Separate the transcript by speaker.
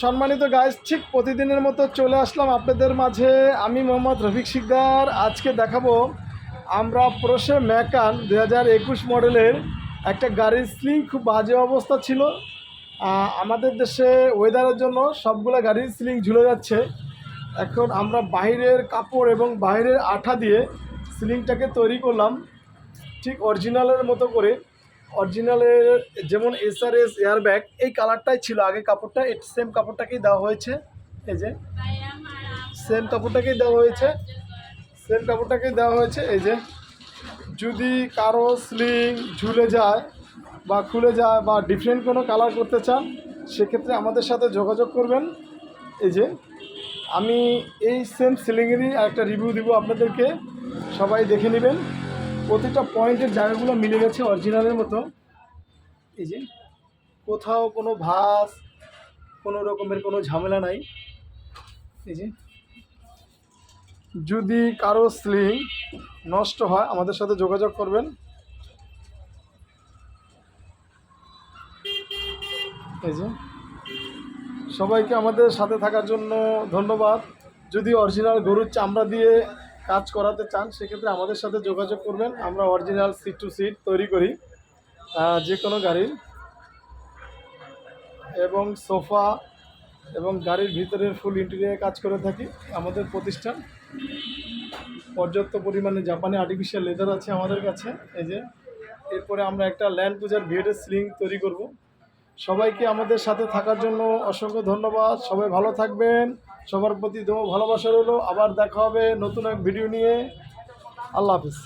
Speaker 1: সম্মানিত গাইস ঠিক প্রতিদিনের মতো চলে আসলাম আপনাদের মাঝে। আমি মোহাম্মদ রফিক শিকদার। আজকে দেখাবো আমরা প্রোশে ম্যাকান দু হাজার একুশ মডেলের একটা গাড়ির স্লিং খুব বাজে অবস্থা ছিল। আমাদের দেশে ওয়েদারের জন্য সবগুলো গাড়ির স্লিং ঝুলে যাচ্ছে। এখন আমরা বাইরের কাপড় এবং বাইরের আঠা দিয়ে স্লিংটাকে তৈরি করলাম। ঠিক অরিজিনালের মতো করে। অরিজিনালের যেমন এসআরএস এয়ারব্যাগ এই কালারটাই ছিল, আগে কাপড়টা সেম কাপড়টাকেই দেওয়া হয়েছে। এই যে সেম কাপড়টাকেই দেওয়া হয়েছে। সেম কাপড়টাকেই দেওয়া হয়েছে, এই যে। যদি কারও স্লিং ঝুলে যায় বা খুলে যায় বা ডিফারেন্ট কোনো কালার করতে চান, সেক্ষেত্রে আমাদের সাথে যোগাযোগ করবেন। এই যে, আমি এই সেম সিলিংয়েরই একটা রিভিউ দিব আপনাদেরকে। সবাই দেখে নেবেন। প্রতিটা পয়েন্টের জায়গাগুলো মিলে গেছে অরিজিনালের মতো। এই যে, কোথাও কোনো ভাস কোনো রকমের কোনো ঝামেলা নাই। এই যে, যদি কারও স্লিং নষ্ট হয়, আমাদের সাথে যোগাযোগ করবেন। এই যে, সবাইকে আমাদের সাথে থাকার জন্য ধন্যবাদ। যদি অরিজিনাল গরুর চামড়া দিয়ে কাজ করাতে চান, সেক্ষেত্রে আমাদের সাথে যোগাযোগ করবেন। আমরা অরিজিনাল সিট টু সিট তৈরি করি যে কোনো গাড়ির। এবং সোফা এবং গাড়ির ভিতরের ফুল ইন্টেরিয়ার কাজ করে থাকি, আমাদের প্রতিষ্ঠান। পর্যাপ্ত পরিমাণে জাপানি আর্টিফিশিয়াল লেদার আছে আমাদের কাছে, এই যে। এরপরে আমরা একটা ল্যান্ড পূজার ভিএডের স্লিং তৈরি করব। সবাইকে আমাদের সাথে থাকার জন্য অসংখ্য ধন্যবাদ, সবাই ভালো থাকবেন। সবার প্রতি দেবো ভালোবাসা রইল। আবার দেখা হবে নতুন এক ভিডিও নিয়ে। আল্লাহ হাফিজ।